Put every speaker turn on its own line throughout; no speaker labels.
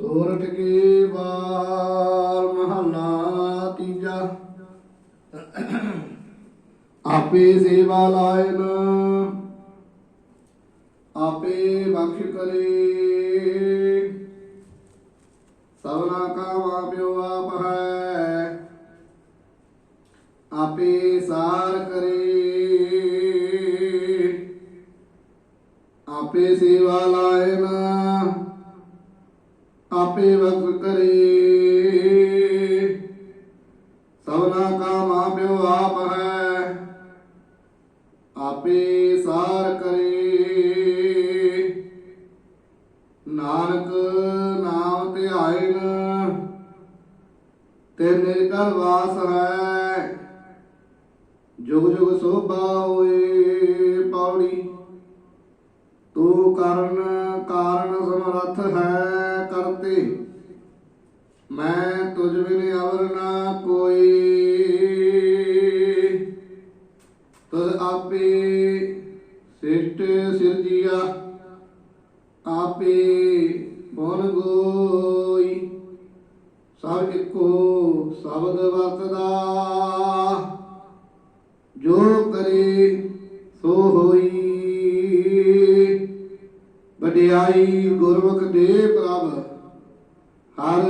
ਸੋਰਠ ਕੀ ਵਾਰ ਮਹਲਾ ਤੀਜਾ। ਆਪੇ ਸੇਵਾ ਲਾਇਨ, ਆਪੇ ਬਖਸ਼ ਕਰੇ। ਸਭਨਾ ਕਾ ਮਾਪਿਓ ਆਪ ਹੈ, ਆਪੇ ਸਾਰ ਕਰੇ। ਆਪੇ ਸੇਵਾ ਲਾਇਨ ਆਪੇ ਵਕ ਕਰੇ। ਸਭਨਾ ਕਾ ਮਾਪਿਓ ਆਪ ਹੈ। ਆਪੇ ਸਾਰ ਕਰੇ। ਨਾਨਕ ਨਾਮ ਧਿਆਇਨ ਤੇ ਨਿਰਕਲ ਵਾਸ ਹੈ ਜੁਗ ਜੁਗ ਸੋਭਾ ਹੋਏ ਪੌੜੀ ਤੂੰ ਕਰਨ ਕਾਰਨ ਸਮਰੱਥ ਹੈ ਕਰਤੇ। ਮੈਂ ਤੁਝ ਬਿਨ ਅਵਰ ਨਾ ਕੋਈ। ਤਦ ਆਪੇ ਸਿਰਟ ਸਿਰਜੀਆ, ਆਪੇ ਬਨ ਗੋਈ। ਸਭ ਇੱਕੋ ਸ਼ਬਦ ਵਰਤਦਾ। ਜੋ ਕਰੇ ਸੋ ਹੋਈ। ਵਡਿਆਈ ਗੁਰਮੁਖ ਦੇ ਪ੍ਰਭ, ਹਰ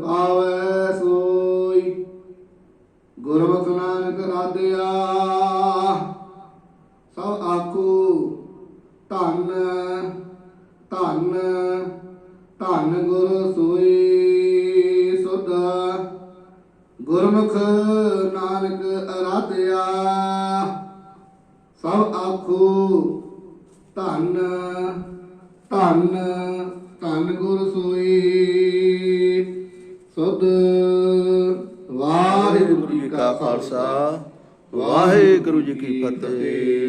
ਪਾਵੈ ਸੋਈ। ਗੁਰਮੁਖ ਨਾਨਕ ਰਾਧਿਆ, ਸਭ ਆਕੂ ਧੰਨ ਧੰਨ ਧੰਨ ਗੁਰ ਸੋਈ ਸੁਧ। ਗੁਰਮੁਖ ਨਾਨਕ ਅਰਾਧਿਆ ਸਭ ਆਖੋ, ਧੰਨ ਧੰਨ ਧੰਨ ਗੁਰ ਸੋਈ। ਸੁਧ
ਵਾਹਿਗੁਰੂ ਜੀ ਕਾ ਖਾਲਸਾ। ਵਾਹਿਗੁਰੂ ਜੀ ਕੀ ਫਤਿਹ।